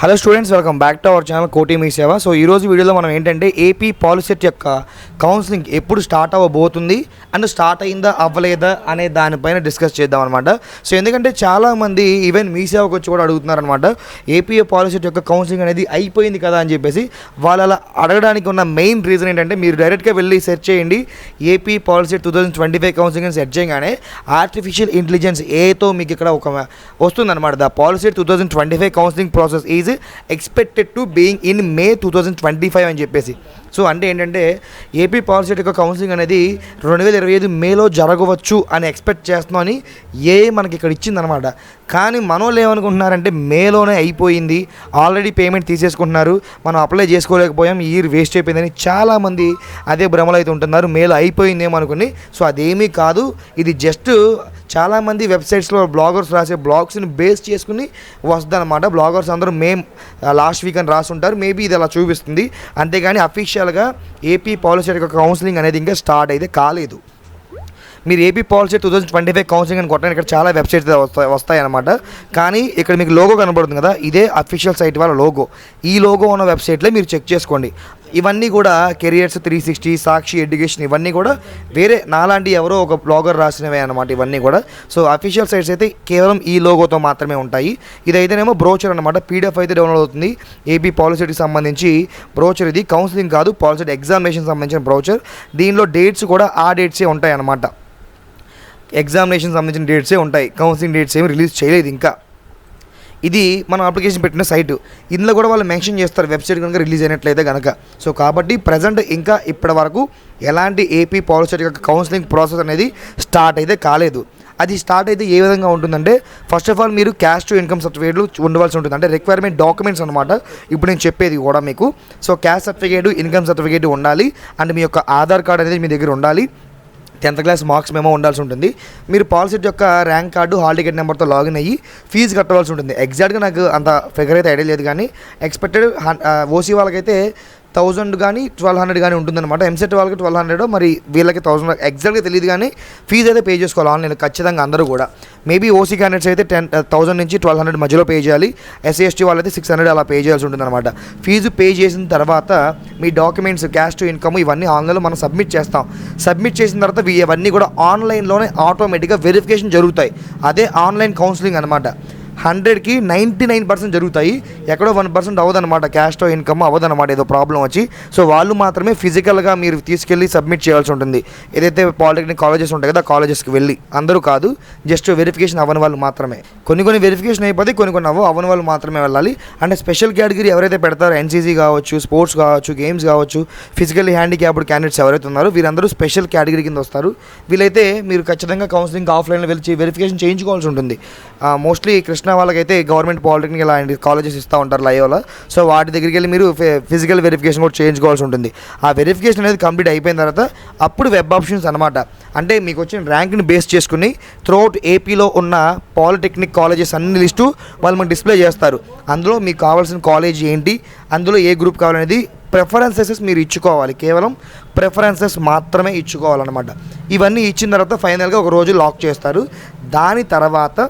Hello students welcome back to our channel కోటి మీ సేవ సో ఈరోజు వీడియోలో మనం ఏంటంటే ఏపీ పాలిసెట్ యొక్క కౌన్సిలింగ్ ఎప్పుడు స్టార్ట్ అవ్వబోతుంది అండ్ స్టార్ట్ అయిందా అవ్వలేదా అనే దానిపైన డిస్కస్ చేద్దాం అనమాట సో ఎందుకంటే చాలామంది ఈవెన్ మీ సేవకు వచ్చి కూడా అడుగుతున్నారనమాట ఏపీ పాలిసెట్ యొక్క కౌన్సిలింగ్ అనేది అయిపోయింది కదా అని చెప్పేసి వాళ్ళు అలా అడగడానికి ఉన్న మెయిన్ రీజన్ ఏంటంటే మీరు డైరెక్ట్గా వెళ్ళి సెర్చ్ చేయండి AP polycet two thousand twenty five counselling అని సెర్చ్ చేయగానే ఆర్టిఫిషియల్ ఇంటెలిజెన్స్ ఏతో మీకు ఇక్కడ ఒక వస్తుందన్నమాట. The polycet two thousand twenty five counselling process is expected to being in May two thousand twenty five అని చెప్పేసి. సో అంటే ఏంటంటే ఏపీ పాలసీ యొక్క కౌన్సిలింగ్ అనేది రెండు వేల ఇరవై ఐదు మేలో జరగవచ్చు అని ఎక్స్పెక్ట్ చేస్తున్నాం అని ఏ మనకి ఇక్కడ ఇచ్చిందనమాట కానీ మనోళ్ళు ఏమనుకుంటున్నారంటే మేలోనే అయిపోయింది. ఆల్రెడీ పేమెంట్ తీసేసుకుంటున్నారు. మనం అప్లై చేసుకోలేకపోయాం. ఈ ఇయర్ వేస్ట్ అయిపోయిందని చాలామంది అదే భ్రమలు అయితే ఉంటున్నారు. మేలో అయిపోయిందేమో అనుకుని. సో అదేమీ కాదు. ఇది జస్ట్ చాలామంది వెబ్సైట్స్లో బ్లాగర్స్ రాసే బ్లాగ్స్ని బేస్ చేసుకుని వస్తుందన్నమాట. బ్లాగర్స్ అందరూ మే లాస్ట్ వీక్ అని రాసుంటారు. మేబీ ఇది అలా చూపిస్తుంది. అంతేగాని అఫీషియల్గా ఏపీ పాలసీ యొక్క కౌన్సిలింగ్ అనేది ఇంకా స్టార్ట్ అయితే కాలేదు. మీరు AP policy two thousand twenty five counselling అని కొట్టడానికి ఇక్కడ చాలా వెబ్సైట్స్ వస్తాయి వస్తాయన్నమాట. కానీ ఇక్కడ మీకు లోగో కనబడుతుంది కదా. ఇదే అఫీషియల్ సైట్ వాళ్ళ లోగో ఈ లోగో ఉన్న వెబ్సైట్లో మీరు చెక్ చేసుకోండి. ఇవన్నీ కూడా careers three sixty Sakshi education ఇవన్నీ కూడా వేరే నాలాంటి ఎవరో ఒక బ్లాగర్ రాసినవే అనమాట ఇవన్నీ కూడా. సో అఫీషియల్ సైట్స్ అయితే కేవలం ఈ లోగోతో మాత్రమే ఉంటాయి. ఇదైతేనేమో బ్రోచర్ అనమాట పీడిఎఫ్ అయితే డౌన్లోడ్ అవుతుంది. ఏపీ పాలసీకి సంబంధించి బ్రోచర్ ఇది. కౌన్సిలింగ్ కాదు పాలసీ ఎగ్జామినేషన్ సంబంధించిన బ్రోచర్. దీనిలో డేట్స్ కూడా ఆ డేట్సే ఉంటాయి అన్నమాట ఎగ్జామినేషన్ సంబంధించిన డేట్సే ఉంటాయి. కౌన్సిలింగ్ డేట్స్ ఏమి రిలీజ్ చేయలేదు ఇంకా. ఇది మనం అప్లికేషన్ పెట్టిన సైటు ఇందులో కూడా వాళ్ళు మెన్షన్ చేస్తారు వెబ్సైట్ కనుక రిలీజ్ అయినట్లయితే కనుక సో కాబట్టి ప్రజెంట్ ఇంకా ఇప్పటి వరకు ఎలాంటి ఏపీ పాలసీ యొక్క కౌన్సిలింగ్ ప్రాసెస్ అనేది స్టార్ట్ అయితే కాలేదు. అది స్టార్ట్ అయితే ఏ విధంగా ఉంటుందంటే ఫస్ట్ ఆఫ్ ఆల్ మీరు క్యాష్ టు ఇన్కమ్ సర్టిఫికేట్లు ఉండవలసి ఉంటుంది. అంటే రిక్వైర్మెంట్ డాక్యుమెంట్స్ అనమాట ఇప్పుడు నేను చెప్పేది కూడా మీకు. So caste certificate income certificate ఉండాలి. అండ్ మీ యొక్క ఆధార్ కార్డ్ అనేది మీ దగ్గర ఉండాలి. టెన్త్ క్లాస్ మార్క్స్ మేమో ఉండాల్సి ఉంటుంది. మీరు పాలసీ యొక్క ర్యాంక్ కార్డు హాల్ టికెట్ నెంబర్తో లాగిన్ అయ్యి ఫీజు కట్టవలసి ఉంటుంది. ఎగ్జాక్ట్గా నాకు అంత ఫిగర్ అయితే ఐడియా లేదు కానీ ఎక్స్పెక్టెడ్ ఓసీ వాళ్ళకైతే థౌజండ్ కానీ ట్వెల్వ్ హండ్రెడ్ కానీ ఉంటుందన్నమాట. ఎంసెట్ వాళ్ళకి ట్వెల్వ్ హండ్రెడ్ మరి వీళ్ళకి థౌసండ్ ఎగ్జాక్ట్గా తెలియదు కానీ ఫీజు అయితే పే చేసుకోవాలి ఆన్లైన్ ఖచ్చితంగా అందరూ కూడా. మేబీ ఓసీ క్యాండిడేట్స్ అయితే టెన్ థౌసండ్ నుంచి ట్వెల్వ్ హండ్రెడ్ మధ్యలో పే చేయాలి. ఎస్సీ ఎస్టీ వాళ్ళైతే సిక్స్ హండ్రెడ్ అలా పే చేయాల్సి ఉంటుందన్నమాట. ఫీజు పే చేసిన తర్వాత మీ డాక్యుమెంట్స్ క్యాష్ టు ఇన్కమ్ ఇవన్నీ ఆన్లైన్లో మనం సబ్మిట్ చేస్తాం. సబ్మిట్ చేసిన తర్వాత ఇవన్నీ కూడా ఆన్లైన్లోనే ఆటోమేటిక్గా వెరిఫికేషన్ జరుగుతాయి. అదే ఆన్లైన్ కౌన్సిలింగ్ అనమాట హండ్రెడ్కి నైంటీ నైన్ పర్సెంట్ జరుగుతాయి. ఎక్కడో వన్ పర్సెంట్ అవ్వదన్నమాట. క్యాష్తో ఇన్కమ్ అవ్వదన్నమాట. ఏదో ప్రాబ్లం వచ్చి. సో వాళ్ళు మాత్రమే ఫిజికల్గా మీరు తీసుకెళ్ళి సబ్మిట్ చేయాల్సి ఉంటుంది. ఏదైతే పాలిటెక్నిక్ కాలేజెస్ ఉంటాయి కదా కాలేజెస్కి వెళ్ళి. అందరూ కాదు జస్ట్ వెరిఫికేషన్ అవ్వని వాళ్ళు మాత్రమే. కొన్ని కొన్ని వెరిఫికేషన్ అయిపోతే కొన్ని కొన్ని అవ్వ అవ్వని వాళ్ళు మాత్రమే వెళ్ళాలి. అంటే స్పెషల్ కేటగిరీ ఎవరైతే పెడతారో ఎన్సీసీ కావచ్చు స్పోర్ట్స్ కావచ్చు గేమ్స్ కావచ్చు ఫిజికల్లీ హ్యాండిక్యాప్డ్ క్యాండిడేట్స్ ఎవరైతే ఉన్నారో వీరందరూ స్పెషల్ కేటగిరీ కింద వస్తారు. వీళ్ళైతే మీరు ఖచ్చితంగా కౌన్సిలింగ్ ఆఫ్లైన్లో వెళ్ళి వెరిఫికేషన్ చేయించుకోవాల్సి ఉంటుంది. మోస్ట్లీ కృష్ణ వాళ్ళకైతే గవర్నమెంట్ పాలిటెక్నిక్ ఇలాంటి కాలేజెస్ ఇస్తూ ఉంటారు లయోలో సో వాటి దగ్గరికి వెళ్ళి మీరు ఫిజికల్ వెరిఫికేషన్ కూడా చేయించుకోవాల్సి ఉంటుంది. ఆ వెరిఫికేషన్ అనేది కంప్లీట్ అయిపోయిన తర్వాత అప్పుడు వెబ్ ఆప్షన్స్ అనమాట అంటే మీకు వచ్చిన ర్యాంక్ని బేస్ చేసుకుని త్రూఅవుట్ ఏపీలో ఉన్న పాలిటెక్నిక్ కాలేజెస్ అన్ని లిస్టు వాళ్ళు మనకు డిస్ప్లే చేస్తారు. అందులో మీకు కావాల్సిన కాలేజ్ ఏంటి అందులో ఏ గ్రూప్ కావాలనేది ప్రిఫరెన్సెస్ మీరు ఇచ్చుకోవాలి. కేవలం ప్రిఫరెన్సెస్ మాత్రమే ఇచ్చుకోవాలన్నమాట. ఇవన్నీ ఇచ్చిన తర్వాత ఫైనల్గా ఒక రోజు లాక్ చేస్తారు. దాని తర్వాత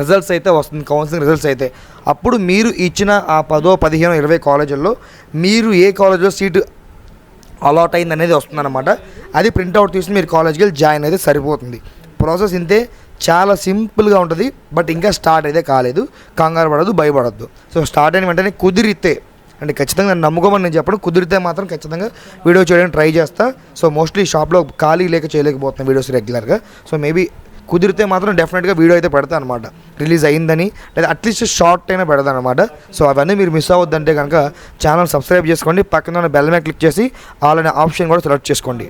రిజల్ట్స్ అయితే వస్తుంది కౌన్సిలింగ్ రిజల్ట్స్ అయితే. అప్పుడు మీరు ఇచ్చిన ఆ పదో పదిహేను ఇరవై కాలేజీల్లో మీరు ఏ కాలేజీలో సీటు అలాట్ అయింది అనేది వస్తుందన్నమాట. అది ప్రింట్అవుట్ తీసుకుని మీరు కాలేజ్కి వెళ్ళి జాయిన్ అయితే సరిపోతుంది. ప్రాసెస్ ఇంతే చాలా సింపుల్గా ఉంటుంది బట్ ఇంకా స్టార్ట్ అయితే కాలేదు. కంగారు పడద్దు భయపడద్దు. సో స్టార్ట్ అయిన వెంటనే కుదిరితే అంటే ఖచ్చితంగా నన్ను నమ్ముకోమని నేను చెప్పడం కుదిరితే మాత్రం ఖచ్చితంగా వీడియో చేయడానికి ట్రై చేస్తా. సో మోస్ట్లీ షాప్లో ఖాళీ లేక చేయలేకపోతున్నాను వీడియోస్ రెగ్యులర్గా సో మేబీ కుదిరితే మాత్రం డెఫినెట్గా వీడియో అయితే పెడతా అనమాట రిలీజ్ అయిందని లేదా అట్లీస్ట్ షార్ట్ అయినా పెడతాను అనమాట సో అవన్నీ మీరు మిస్ అవ్వద్దంటే కనుక ఛానల్ సబ్స్క్రైబ్ చేసుకోండి. పక్కన ఉన్న బెల్ మీద క్లిక్ చేసి ఆల్ అనే ఆప్షన్ కూడా సెలెక్ట్ చేసుకోండి.